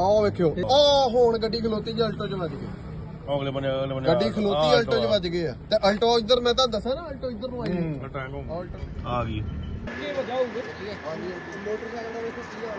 ਆਹ ਵੇਖਿਓ। ਆਹ ਹੁਣ ਗੱਡੀ ਖਲੋਤੀ ਜੀ ਅਲਟੋ ਚ ਵੱਜ ਗਈ। ਅਗਲੇ ਬੰਨੇ ਅਗਲੇ ਬੰਨੇ ਗੱਡੀ ਖਲੋਤੀ ਅਲਟੋ ਚ ਵੱਜ ਗਏ ਆ। ਤੇ ਅਲਟੋ ਇੱਧਰ ਮੈਂ ਤੁਹਾਨੂੰ ਦੱਸਾਂ ਨਾ ਅਲਟੋ ਇੱਧਰ ਨੂੰ ਆਈ ਹੈ। ਅਲਟੋ ਆ ਗਈ। ਹਾਂਜੀ ਮੋਟਰਸਾਈਕਲ ਦਾ ਵੇਖੋ ਕੀ ਹਾਲ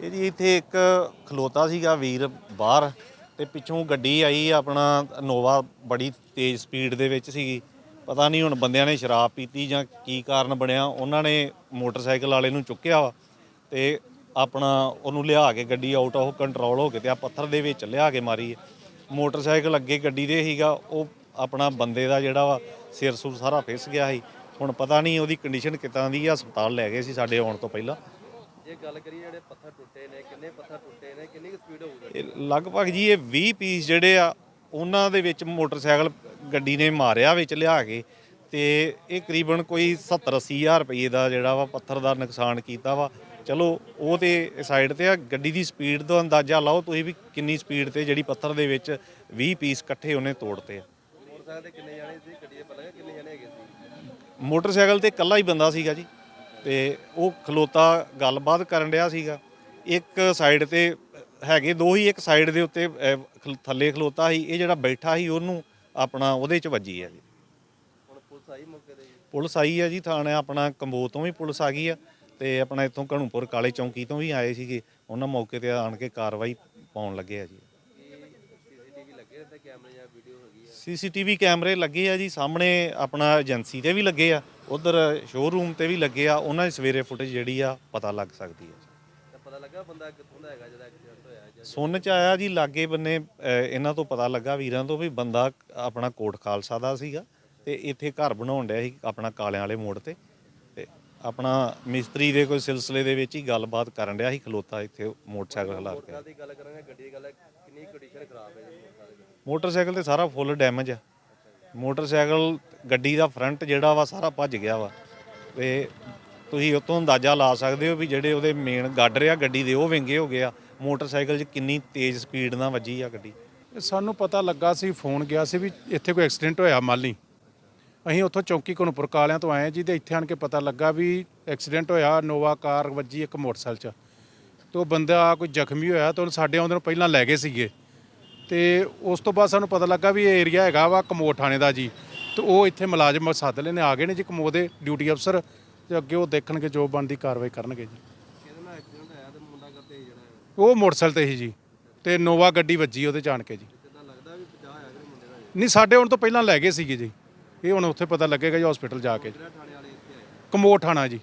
ਇਹ ਜੀ ਇੱਥੇ ਇੱਕ ਖਲੋਤਾ ਸੀਗਾ ਵੀਰ ਬਾਹਰ ਤੇ ਪਿੱਛੋਂ ਗੱਡੀ ਆਈ ਆਪਣਾ ਨੋਵਾ ਬੜੀ ਤੇਜ਼ ਸਪੀਡ ਦੇ ਵਿੱਚ ਸੀਗੀ। ਪਤਾ ਨਹੀਂ ਹੁਣ ਬੰਦਿਆਂ ਨੇ ਸ਼ਰਾਬ ਪੀਤੀ ਜਾਂ ਕੀ ਕਾਰਨ ਬਣਿਆ। ਉਹਨਾਂ ਨੇ ਮੋਟਰਸਾਈਕਲ ਵਾਲੇ ਨੂੰ ਚੁੱਕਿਆ ਵਾ ਤੇ ਆਪਣਾ ਉਹਨੂੰ ਲਿਆ ਕੇ ਗੱਡੀ ਆਊਟ ਆਫ ਕੰਟਰੋਲ ਹੋ ਕੇ ਤੇ ਆ ਪੱਥਰ ਦੇ ਵਿੱਚ ਲਿਆ ਕੇ ਮਾਰੀ ਮੋਟਰਸਾਈਕਲ ਅੱਗੇ ਗੱਡੀ ਦੇ ਸੀਗਾ, ਉਹ ਆਪਣਾ ਬੰਦੇ ਦਾ ਜਿਹੜਾ ਵਾ ਸਿਰ ਸੁਰ ਸਾਰਾ ਫਿਸ ਗਿਆ ਸੀ। ਹੁਣ ਪਤਾ ਨਹੀਂ ਉਹਦੀ ਕੰਡੀਸ਼ਨ ਕਿੱਦਾਂ ਦੀ ਹਸਪਤਾਲ ਲੈ ਗਏ ਸੀ ਸਾਡੇ ਆਉਣ ਤੋਂ ਪਹਿਲਾਂ। ਜੇ ਗੱਲ ਕਰੀਏ ਜਿਹੜੇ ਪੱਥਰ ਟੁੱਟੇ ਨੇ ਕਿੰਨੇ ਪੱਥਰ ਟੁੱਟੇ ਨੇ ਕਿੰਨੀ ਸਪੀਡ ਹੋਊਗੀ? ਇਹ ਲਗਭਗ ਜੀ ਇਹ 20 ਪੀਸ ਜਿਹੜੇ ਆ ਉਹਨਾਂ ਦੇ ਵਿੱਚ ਮੋਟਰਸਾਈਕਲ ਗੱਡੀ ਨੇ ਮਾਰਿਆ ਵਿੱਚ ਲਿਆ ਕੇ ਤੇ ਇਹ ਕਰੀਬਨ ਕੋਈ 70 80 ਹਜ਼ਾਰ ਰੁਪਏ ਦਾ ਜਿਹੜਾ ਵਾ ਪੱਥਰ ਦਾ ਨੁਕਸਾਨ ਕੀਤਾ ਵਾ। ਚਲੋ ਉਹ ਤੇ ਸਾਈਡ ਤੇ ਆ ਗੱਡੀ ਦੀ ਸਪੀਡ ਦਾ ਅੰਦਾਜ਼ਾ ਲਾਓ ਤੁਸੀਂ ਵੀ ਕਿੰਨੀ ਸਪੀਡ ਤੇ ਜਿਹੜੀ ਪੱਥਰ ਦੇ ਵਿੱਚ 20 ਪੀਸ ਇਕੱਠੇ ਉਹਨੇ ਤੋੜਤੇ ਆ। ਮੋਟਰਸਾਈਕਲ ਤੇ ਕਿੰਨੇ ਜਾਣੇ ਸੀ? ਗੱਡੀ ਦੇ ਪਤਾ ਕਿੰਨੇ ਜਾਣੇ ਹੈਗੇ ਸੀ? ਮੋਟਰਸਾਈਕਲ ਤੇ ਇਕੱਲਾ ਹੀ ਬੰਦਾ ਸੀਗਾ ਜੀ। ਤੇ ਉਹ ਖਲੋਤਾ ਗੱਲਬਾਤ ਕਰਨ ਰਿਹਾ ਸੀਗਾ। ਇੱਕ ਸਾਈਡ ਤੇ ਹੈਗੇ ਦੋ ਹੀ ਇੱਕ ਸਾਈਡ ਦੇ ਉੱਤੇ ਅਹ, ਖਲ- ਥੱਲੇ ਖਲੋਤਾ ਸੀ। ਇਹ ਜਿਹੜਾ ਬੈਠਾ ਸੀ ਉਹਨੂੰ ਆਪਣਾ ਉਹਦੇ ਚ ਵੱਜੀ ਆ ਜੀ। ਹੁਣ ਪੁਲਿਸ ਆਈ ਮੌਕੇ ਤੇ ਜੀ? ਪੁਲਿਸ ਆਈ ਆ ਜੀ ਥਾਣੇ ਆਪਣਾ ਕੰਬੋ ਤੋਂ ਵੀ ਪੁਲਿਸ ਆ ਗਈ ਆ ਤੇ ਆਪਣਾ ਇੱਥੋਂ ਘਣੂਪੁਰ ਕਾਲੇ ਚੌਂਕੀ ਤੋਂ ਵੀ ਆਏ ਸੀਗੇ। ਉਹਨਾਂ ਮੌਕੇ ਤੇ ਆਣ ਕੇ ਕਾਰਵਾਈ ਪਾਉਣ ਲੱਗੇ ਆ ਜੀ। ਕੀ ਸੀਸੀਟੀਵੀ ਲੱਗੇ ਤੇ ਕੈਮਰੇ ਜਾਂ ਵੀਡੀਓ ਹੈਗੀ ਆ? ਸੀਸੀਟੀਵੀ ਕੈਮਰੇ ਲੱਗੇ ਆ ਜੀ ਸਾਹਮਣੇ ਆਪਣਾ ਏਜੰਸੀ ਤੇ ਵੀ ਲੱਗੇ ਆ। ਉਧਰ ਸ਼ੋਰੂਮ ਤੇ ਵੀ ਲੱਗੇ ਆ ਉਹਨਾਂ ਦੀ ਸਵੇਰੇ ਫੁਟੇਜ ਜਿਹੜੀ ਆ ਪਤਾ ਲੱਗ ਸਕਦੀ ਹੈ ਤਾਂ ਪਤਾ ਲੱਗਾ ਬੰਦਾ ਕਿੱਥੋਂ ਦਾ ਹੈਗਾ ਜਿਹੜਾ ਐਕਸੀਡੈਂਟ ਹੋਇਆ ਜਾਂ ਸੁਣ ਚ ਆਇਆ ਜੀ ਲਾਗੇ ਬੰਨੇ ਅਹ, ਇਹਨਾਂ ਤੋਂ ਪਤਾ ਲੱਗਾ ਵੀਰਾਂ ਤੋਂ ਵੀ ਬੰਦਾ ਆਪਣਾ ਕੋਟ ਖਾਲਸਾ ਦਾ ਸੀਗਾ ਤੇ ਇੱਥੇ ਘਰ ਬਣਾਉਣ ਡਿਆ ਸੀ ਆਪਣਾ ਕਾਲਿਆਂ ਵਾਲੇ ਮੋੜ ਤੇ। ਤੇ ਆਪਣਾ ਮਿਸਤਰੀ ਦੇ ਕੋਈ ਸਿਲਸਿਲੇ ਦੇ ਵਿੱਚ ਹੀ ਗੱਲਬਾਤ ਕਰਨ ਡਿਆ ਸੀ ਖਲੋਤਾ ਇੱਥੇ ਮੋਟਰਸਾਈਕਲ ਖਲਾ ਕੇ। ਮੋਟਰਸਾਈਕਲ ਦੀ ਗੱਲ ਕਰਾਂਗੇ ਗੱਡੀ ਦੀ ਗੱਲ ਹੈ, ਕਿੰਨੀ ਕੰਡੀਸ਼ਨ ਖਰਾਬ ਹੈ ਜੀ ਮੋਟਰਸਾਈਕਲ ਦੀ? ਮੋਟਰਸਾਈਕਲ ਤੇ ਸਾਰਾ ਫੁੱਲ ਡੈਮੇਜ ਆ। ਮੋਟਰਸਾਈਕਲ ਗੱਡੀ ਦਾ ਫਰੰਟ ਜਿਹੜਾ ਵਾ ਸਾਰਾ ਭੱਜ ਗਿਆ ਵਾ। ਤੇ ਤੁਸੀਂ ਉਤੋਂ ਅੰਦਾਜ਼ਾ ਲਾ ਸਕਦੇ ਹੋ ਵੀ ਜਿਹੜੇ ਉਹਦੇ ਮੇਨ ਗਾਡਰ ਆ ਗੱਡੀ ਦੇ, ਉਹ ਵਿੰਗੇ ਹੋ ਗਏ ਆ। ਮੋਟਰਸਾਈਕਲ 'ਚ ਕਿੰਨੀ ਤੇਜ਼ ਸਪੀਡ ਨਾਲ ਵੱਜੀ ਆ ਗੱਡੀ? ਸਾਨੂੰ ਪਤਾ ਲੱਗਾ ਸੀ, ਫੋਨ ਗਿਆ ਸੀ ਵੀ ਇੱਥੇ ਕੋਈ ਐਕਸੀਡੈਂਟ ਹੋਇਆ ਮਾਲੀ। ਅਸੀਂ ਉੱਥੋਂ ਚੌਂਕੀ ਕੋਨਪੁਰ ਕਾਲਿਆਂ ਤੋਂ ਆਏ ਜੀ ਤੇ ਇੱਥੇ ਆਣ ਕੇ ਪਤਾ ਲੱਗਾ ਵੀ ਐਕਸੀਡੈਂਟ ਹੋਇਆ ਨੋਵਾ ਕਾਰ ਵੱਜੀ ਇੱਕ ਮੋਟਰਸਾਈਕਲ 'ਚ। ਤੇ ਉਹ ਬੰਦਾ ਕੋਈ ਜ਼ਖਮੀ ਹੋਇਆ ਤੇ ਉਹਨੂੰ ਸਾਡੇ ਆਉਂਦੇ ਨੂੰ ਪਹਿਲਾਂ ਲੈ ਗਏ ਸੀਗੇ। ਤੇ ਉਸ ਤੋਂ ਬਾਅਦ ਸਾਨੂੰ ਪਤਾ ਲੱਗਾ ਵੀ ਇਹ ਏਰੀਆ ਹੈਗਾ ਵਾ ਕਮੋਡ ਥਾਣੇ ਦਾ ਜੀ। ਤੇ ਉਹ ਇੱਥੇ ਮੁਲਾਜ਼ਮ ਸੱਦ ਲੈਣੇ ਆ ਗਏ ਨੇ ਜੀ ਕਮੋਦ ਦੇ ਡਿਊਟੀ ਅਫਸਰ ਤੇ ਅੱਗੇ ਉਹ ਦੇਖਣਗੇ ਜੋ ਬਣਦੀ ਕਾਰਵਾਈ ਕਰਨਗੇ ਜੀ। ਉਹ ਮੋਟਰਸਾਈਕਲ ਤੇ ਸੀ ਜੀ ਤੇ ਨੋਵਾ ਗੱਡੀ ਵੱਜੀ ਉਹਦੇ ਜਾਣ ਕੇ ਜੀ। ਨਹੀਂ, ਸਾਡੇ ਹੁਣ ਤੋਂ ਪਹਿਲਾਂ ਲੈ ਗਏ ਸੀਗੇ ਜੀ। ਇਹ ਹੁਣ ਉੱਥੇ ਪਤਾ ਲੱਗੇਗਾ ਜੀ ਹਸਪੀਟਲ ਜਾ ਕੇ ਜਿਹੜਾ ਥਾਣਾ ਜੀ।